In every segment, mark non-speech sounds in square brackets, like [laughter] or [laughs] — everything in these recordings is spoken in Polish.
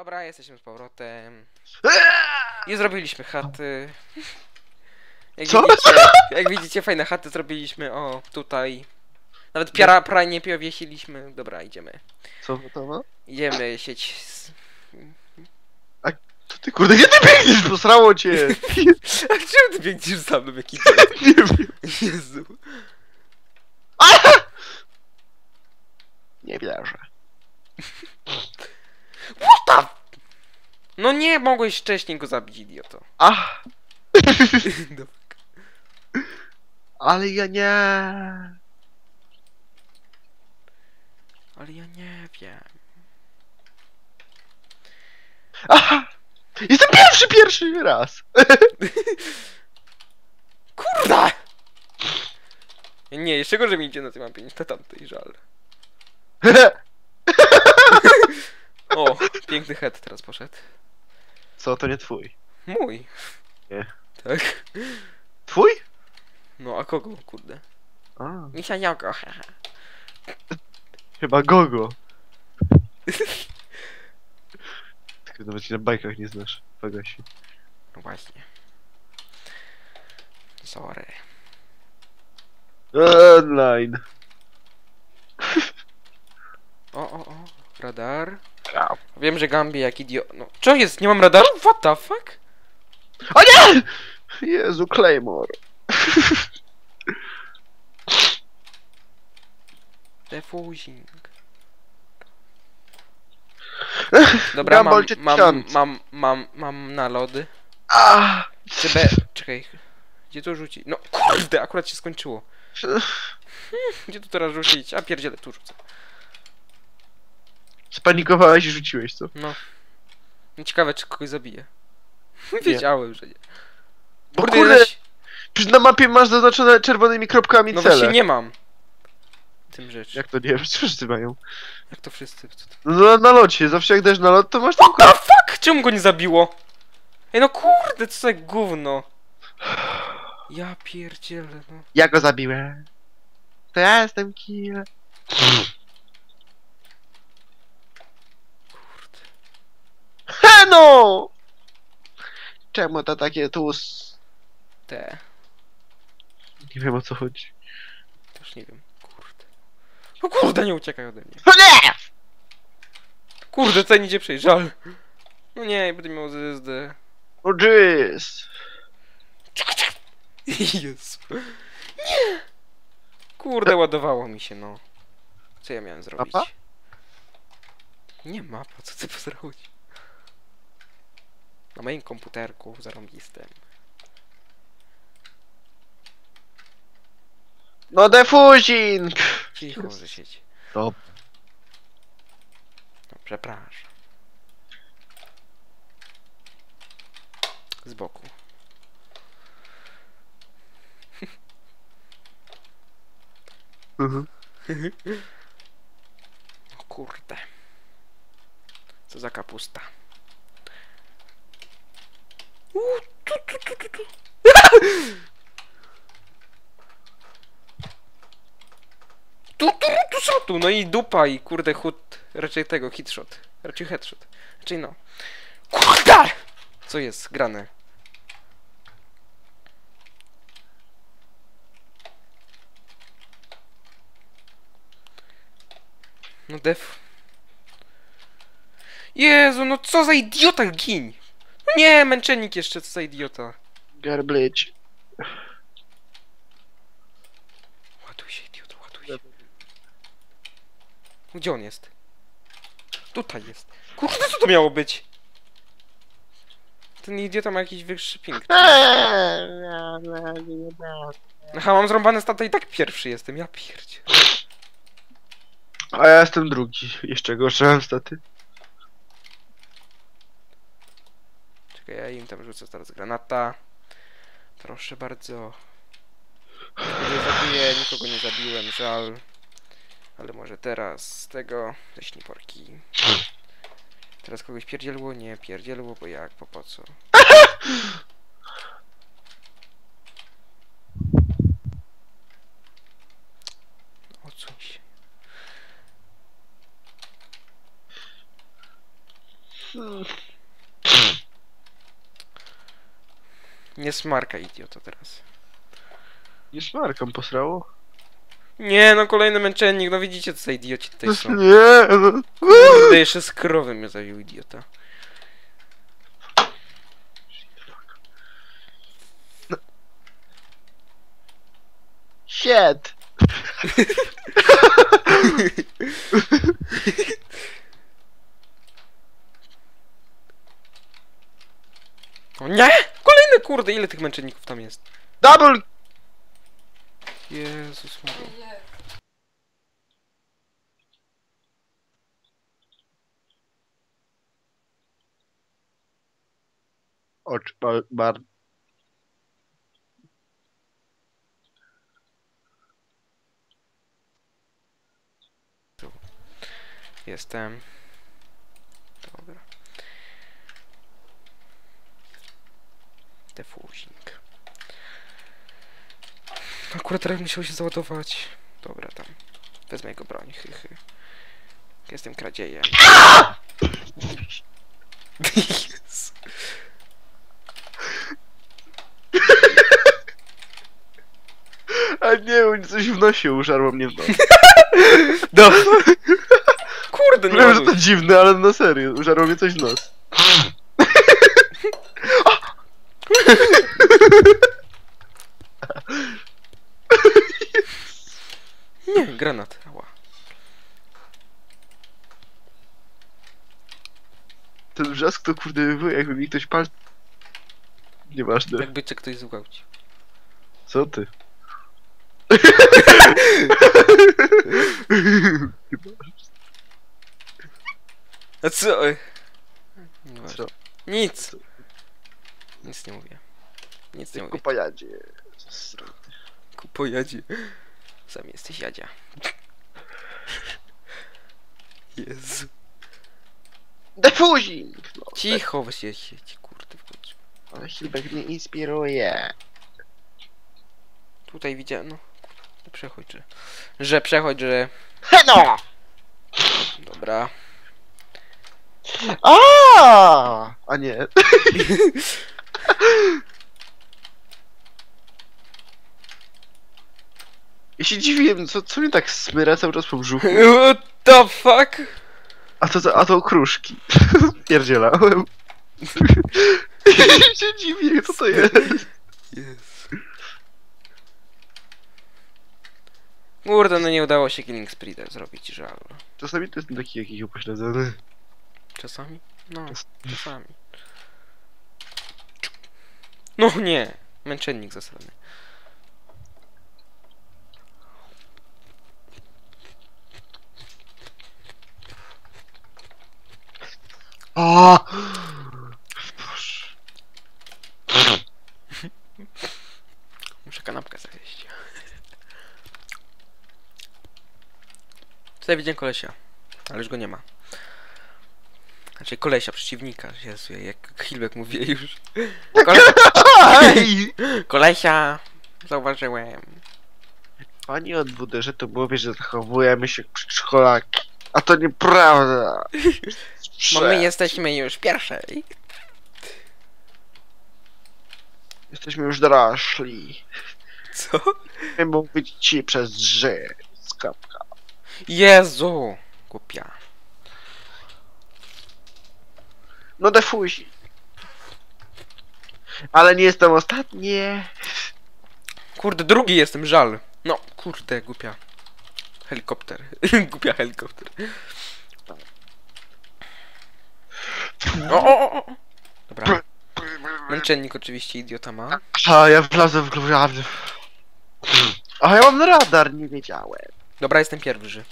Dobra, jesteśmy z powrotem. Eee! I zrobiliśmy chaty. Jak Co? widzicie, jak widzicie, fajne chaty zrobiliśmy. O, tutaj. Nawet piara pranie powiesiliśmy. Dobra, idziemy. Co gotowa? Idziemy sieć. Z... To ty kurde, gdzie ty biegniesz? Posrało cię! [laughs] A czemu ty biegniesz za mną, jaki? [laughs] Nie wiem. Jezu. Nie wierzę. No nie, mogłeś wcześniej go zabić, idioto. [laughs] Ach, ale ja nie. Ale ja nie wiem. Aha! Jestem pierwszy, pierwszy raz! [laughs] Kurda! Nie, jeszcze gorzej mi idzie na tej mapie niż na tamtej, żal. [laughs] O, piękny head teraz poszedł. Co, to nie twój? Mój. Nie. Tak. Twój? No, a kogo, kurde? A, Misia Jogo, haha. [laughs] chyba Gogo. [laughs] Tylko nawet się na bajkach nie znasz. Pagasi. No właśnie. Sorry. Online. O, o, o. Radar. Wiem, że Gambi jak idiot. No, co jest? Nie mam radaru? What the fuck? O nie! Jezu, Claymore. Defusing. Dobra, mam, Gumball mam, mam, mam, mam na lody. Ah! Czy be... Czekaj. Gdzie to rzucić? No kurde, akurat się skończyło. [laughs] Gdzie to teraz rzucić? A pierdziele, tu rzucę. Spanikowałeś i rzuciłeś, co? No. No Ciekawe, czy kogoś zabije. [laughs] Wiedziałem, że nie. Bo Kurde, kurde, przecież na mapie masz zaznaczone czerwonymi kropkami No cele. właśnie nie mam. Tym rzecz. Jak, Jak to nie wiem, [laughs] wszyscy mają. to wszyscy? Co to... No na, na locie, zawsze jak dajesz na lot, to masz What tylko... the fuck? Czemu go nie zabiło? Ej no kurde, co za gówno. [sighs] Ja pierdzielę, no. Ja go zabiłem. To ja jestem killer. [laughs] Kurde. No! Czemu to takie tus? Te. Nie wiem o co chodzi. Też nie wiem. Kurde. No kurde, nie uciekaj ode mnie. O nie! Kurde, nie idzie przejść, żal. No nie, będę miał ZSD. O jeez. Jezu. Nie! Kurde, ładowało mi się, no. Co ja miałem zrobić? Mapa? Nie mapa, co ty pozrobić? Na moim komputerku zarąbistym. No defuzing! Cicho, że siedzi. Dob. No, przepraszam. Z boku. Mhm. [laughs] O kurde. Co za kapusta. Uuu, tu, tu, tu, tu, tu. Tu, tu, tu, tu, tu, no i dupa i kurde chud, raczej tego, hitshot, raczej headshot, raczej no. Kurde! Co jest grane? No def. Jezu, no co za idiota, gin! Nie, męczennik jeszcze, co za idiota. Garbage. Ładuj się, idioto, ładuj się. Gdzie on jest? Tutaj jest. Kurde, co to miało być? Ten idiota ma jakiś wyższy ping. [laughs] Aha, mam zrąbane staty i tak pierwszy jestem, ja pierdzie. A ja jestem drugi. Jeszcze gorsze mam staty. Czekaj, ja im tam rzucę teraz granata. Proszę bardzo. Nie zabiję, nikogo nie zabiłem, żal. Ale może teraz z tego, ze śniporki. Teraz kogoś pierdzielło? Nie, pierdzielło, bo jak, po po co? Odsuń się. Nie smarka idioto teraz. Nie smarkam posrało? Nie, no kolejny męczennik, no widzicie co za idioci tutaj są. [laughs] Nie, no. Kurde, jeszcze z krowy mnie zabił idiota. Shit! [laughs] O nie! Kurde, ile tych męczenników tam jest? Double! Jezus Maria. Ocz, bar, bar. Jestem. Dobra. Defusing. Akurat teraz musiał się załadować. Dobra, tam. Wezmę jego broń, hy, hy. Jestem kradziejem. A nie, oni coś w nosie użarło mnie w nos. No. [laughs] Kurde, nie Wiem, że to dziwne, ale na serio, użarło mnie coś w nos. Nie, [laughs] granat. Ała. Ten wrzask to kurde był, jakby mi ktoś palc... Nieważne. Jakby cię ktoś zgwałcił. Co ty? [laughs] A co? Nieważne. Co? Nic. Nic nie mówię. Nic nie mówię. Kupajadzie. Kupo jadzie. Sam jesteś jadzia. Jezu. Defuzing! No, Cicho, weź się, ci kurde w końcu. Ale Hilbert mnie inspiruje. Tutaj widziałem, no. kurde, Przechodź, że... Że przechodź, że... Heno! Dobra. A! A nie. [laughs] Ja się dziwiłem, co, co mnie tak smyra cały czas po brzuchu. What the fuck? A to, a to okruszki. [laughs] Pierdzielałem. się dziwię, co to jest. Jezu. Kurde, no nie udało się Killing Spreeda zrobić, żal. Czasami to jestem taki jakiś upośledzony. Czasami? No, czasami. No nie! Męczennik zasrany. Muszę kanapkę zjeść. Tutaj widziałem kolesia, ale już go nie ma. Znaczy kolesia, przeciwnika. Jezu, jak Hilbek mówię już. Kole kolesia! Zauważyłem. Pani od WD, to mówi, że zachowujemy się jak przedszkolaki. A to nieprawda. Bo my jesteśmy już pierwszej. Jesteśmy już dorośli. Co? Nie mówić ci przez ży. Skapka. Jezu! Głupia. No defuzi. Ale nie jestem ostatni. Kurde, drugi jestem, żal. No, kurde, głupia. Helikopter. [laughs] głupia helikopter. O, o, o, o! Dobra. Męczennik oczywiście idiota ma. A ja wlazłem w gówniany. A ja mam radar, nie wiedziałem. Dobra, jestem pierwszy.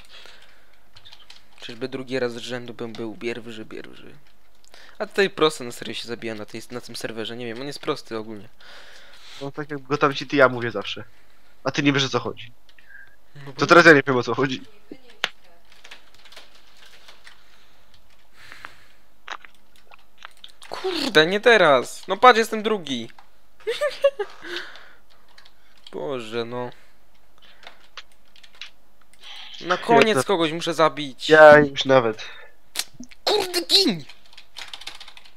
Czyżby drugi raz z rzędu bym był pierwszy, pierwszy. A tutaj prosto na serio się zabija na, tej, na tym serwerze, nie wiem, on jest prosty ogólnie. No tak jak go tam ci ty ja mówię zawsze. A ty nie wiesz o co chodzi. No To teraz ja nie wiem o co chodzi. Kurde, nie teraz! No patrz, jestem drugi! Boże, no. Na koniec to- kogoś muszę zabić. Ja już nawet. Kurde, gin!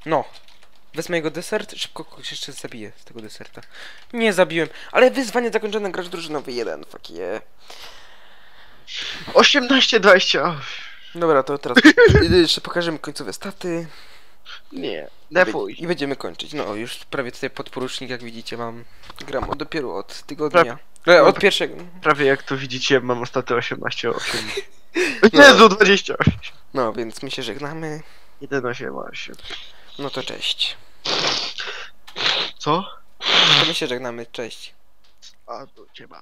No. Wezmę jego desert, szybko kogoś jeszcze zabiję z tego deserta. Nie zabiłem, ale wyzwanie zakończone, gracz drużynowy 1, fuck yeah. 18-20. Dobra, to teraz [laughs] jeszcze pokażemy końcowe staty Nie, defuj. i będziemy kończyć. No, już prawie tutaj podporucznik, jak widzicie, mam. Gram od, dopiero od tygodnia. E, od pierwszego. Prawie jak to widzicie, mam ostatnie 18-8. [laughs] No. Jezu, 28. No, więc my się żegnamy. 1-8-8. No to cześć. Co? To my się żegnamy, cześć. A, to cię ma.